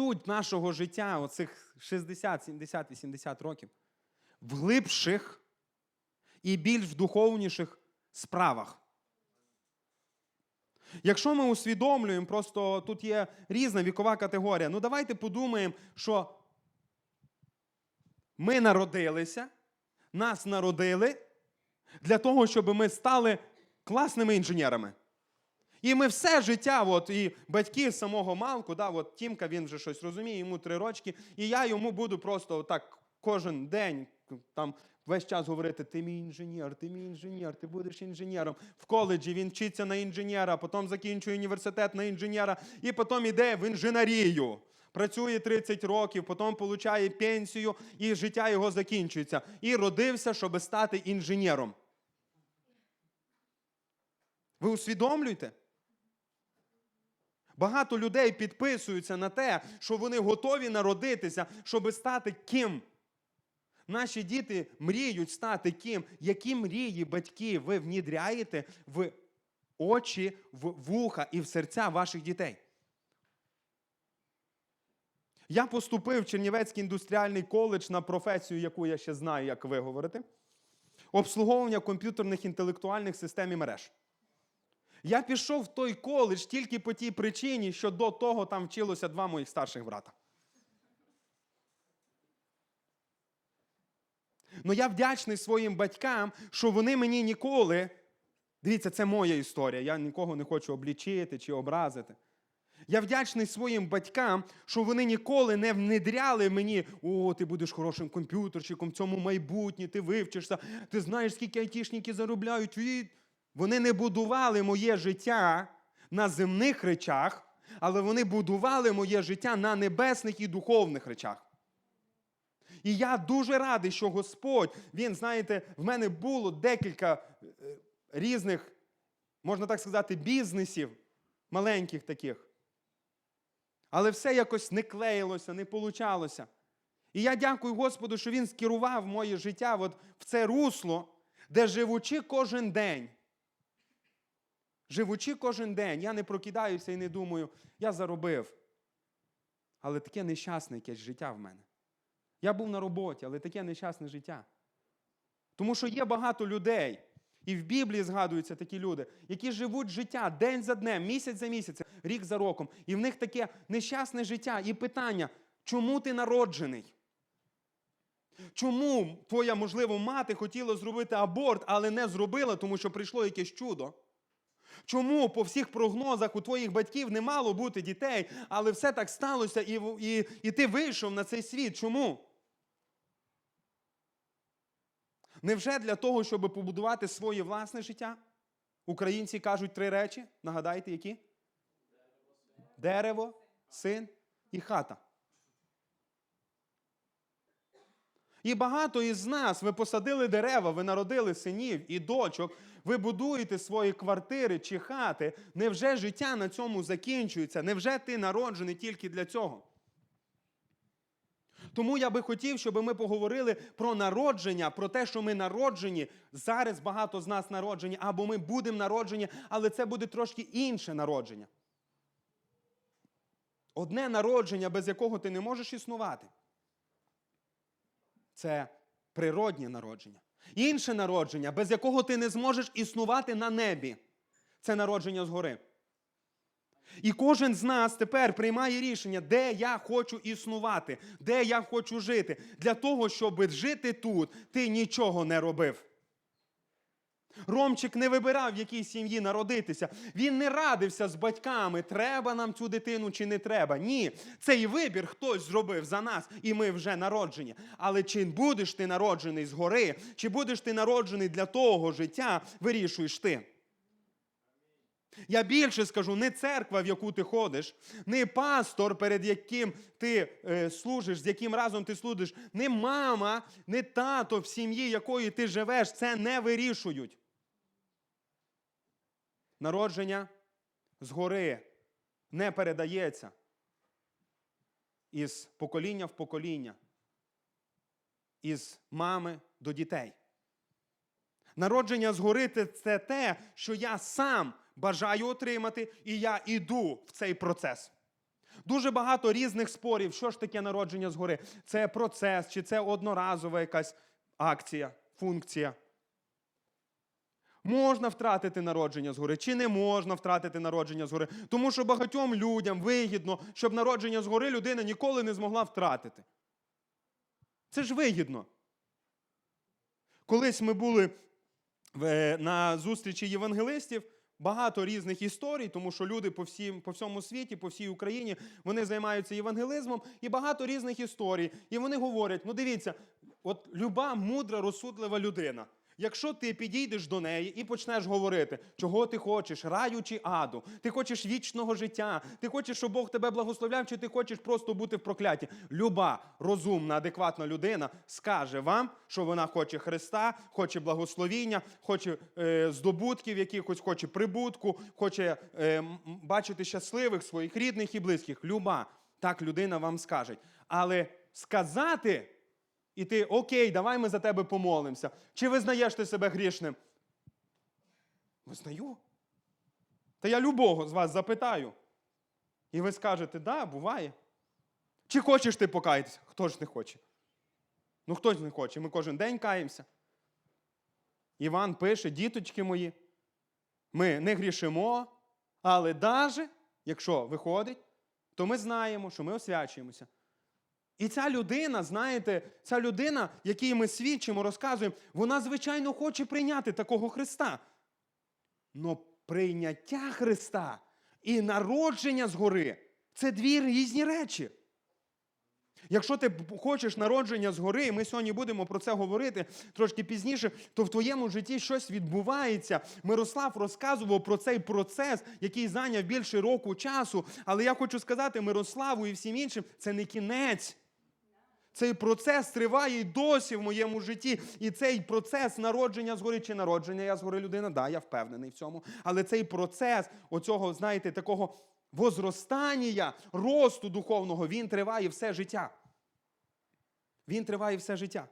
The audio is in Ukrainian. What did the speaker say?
суть нашого життя, оцих 60, 70, 80 років, в глибших і більш вдуховніших справах. Якщо ми усвідомлюємо, просто тут є різна вікова категорія. Ну давайте подумаємо, що ми народилися, нас народили для того, щоб ми стали класними інженерами. І ми все життя, от, і батьки самого малку, да, от Тімка, він вже щось розуміє, йому три рочки, і я йому буду просто так кожен день там весь час говорити: ти мій інженер, ти мій інженер, ти будеш інженером. В коледжі він вчиться на інженера, потім закінчує університет на інженера, і потім іде в інженерію. Працює 30 років, потім получає пенсію, і життя його закінчується. І родився, щоб стати інженером. Ви усвідомлюєте? Багато людей підписуються на те, що вони готові народитися, щоб стати ким. Наші діти мріють стати ким. Які мрії, батьки, ви внідряєте в очі, в вуха і в серця ваших дітей? Я поступив в Чернівецький індустріальний коледж на професію, яку я ще знаю, як ви говорите. Обслуговування комп'ютерних інтелектуальних систем і мереж. Я пішов в той коледж тільки по тій причині, що до того там вчилося два моїх старших брата. Ну я вдячний своїм батькам, що вони мені ніколи. Дивіться, це моя історія. Я нікого не хочу облічити чи образити. Я вдячний своїм батькам, що вони ніколи не внедряли мені, о, ти будеш хорошим комп'ютерщиком в цьому майбутнє, ти вивчишся, ти знаєш, скільки айтішники заробляють. Вони не будували моє життя на земних речах, але вони будували моє життя на небесних і духовних речах. І я дуже радий, що Господь, Він, знаєте, в мене було декілька е, різних, можна так сказати, бізнесів, маленьких таких. Але все якось не клеїлося, не получалося. І я дякую Господу, що Він скерував моє життя от в це русло, де живучи кожен день. Живучи кожен день, я не прокидаюся і не думаю, я заробив. Але таке нещасне якесь життя в мене. Я був на роботі, але таке нещасне життя. Тому що є багато людей, і в Біблії згадуються такі люди, які живуть життя день за днем, місяць за місяцем, рік за роком. І в них таке нещасне життя. І питання, чому ти народжений? Чому твоя, можливо, мати хотіла зробити аборт, але не зробила, тому що прийшло якесь чудо? Чому по всіх прогнозах у твоїх батьків не мало бути дітей, але все так сталося, і, і, і ти вийшов на цей світ? Чому? Невже для того, щоб побудувати своє власне життя? Українці кажуть три речі. Нагадайте, які? Дерево, син і хата. І багато із нас ви посадили дерева, ви народили синів і дочок, ви будуєте свої квартири чи хати. Невже життя на цьому закінчується? Невже ти народжений тільки для цього? Тому я би хотів, щоб ми поговорили про народження, про те, що ми народжені. Зараз багато з нас народжені, або ми будемо народжені, але це буде трошки інше народження. Одне народження, без якого ти не можеш існувати. Це природнє народження. Інше народження, без якого ти не зможеш існувати на небі. Це народження згори. І кожен з нас тепер приймає рішення, де я хочу існувати, де я хочу жити. Для того, щоб жити тут, ти нічого не робив. Ромчик не вибирав, в якій сім'ї народитися. Він не радився з батьками, треба нам цю дитину чи не треба. Ні, цей вибір хтось зробив за нас, і ми вже народжені. Але чи будеш ти народжений згори, чи будеш ти народжений для того життя, вирішуєш ти. Я більше скажу, не церква, в яку ти ходиш, не пастор, перед яким ти е, служиш, з яким разом ти служиш, не мама, не тато в сім'ї, якої ти живеш, це не вирішують. Народження згори не передається із покоління в покоління, із мами до дітей. Народження згори це те, що я сам бажаю отримати, і я іду в цей процес. Дуже багато різних спорів. Що ж таке народження згори? Це процес, чи це одноразова якась акція, функція. Можна втратити народження згори, чи не можна втратити народження згори. Тому що багатьом людям вигідно, щоб народження згори людина ніколи не змогла втратити. Це ж вигідно. Колись ми були на зустрічі євангелистів, багато різних історій, тому що люди по, всім, по всьому світі, по всій Україні, вони займаються євангелизмом, і багато різних історій. І вони говорять: ну дивіться, от люба мудра, розсудлива людина. Якщо ти підійдеш до неї і почнеш говорити, чого ти хочеш, раю чи аду, ти хочеш вічного життя, ти хочеш, щоб Бог тебе благословляв, чи ти хочеш просто бути в прокляті. Люба розумна, адекватна людина скаже вам, що вона хоче Христа, хоче благословіння, хоче е, здобутків, якихось, хоче прибутку, хоче е, бачити щасливих своїх рідних і близьких. Люба, так людина вам скаже. Але сказати. І ти окей, давай ми за тебе помолимося. Чи визнаєш ти себе грішним? Визнаю. Та я любого з вас запитаю. І ви скажете, да, буває. Чи хочеш ти покаятися? Хто ж не хоче? Ну хто ж не хоче? Ми кожен день каємося. Іван пише, діточки мої, ми не грішимо, але навіть, якщо виходить, то ми знаємо, що ми освячуємося. І ця людина, знаєте, ця людина, якій ми свідчимо, розказуємо, вона, звичайно, хоче прийняти такого Христа. Но прийняття Христа і народження згори це дві різні речі. Якщо ти хочеш народження згори, і ми сьогодні будемо про це говорити трошки пізніше, то в твоєму житті щось відбувається. Мирослав розказував про цей процес, який зайняв більше року часу. Але я хочу сказати Мирославу і всім іншим, це не кінець. Цей процес триває і досі в моєму житті. І цей процес народження згори чи народження я згори людина, да, я впевнений в цьому. Але цей процес, оцього, знаєте, такого возростання, росту духовного, він триває все життя. Він триває все життя.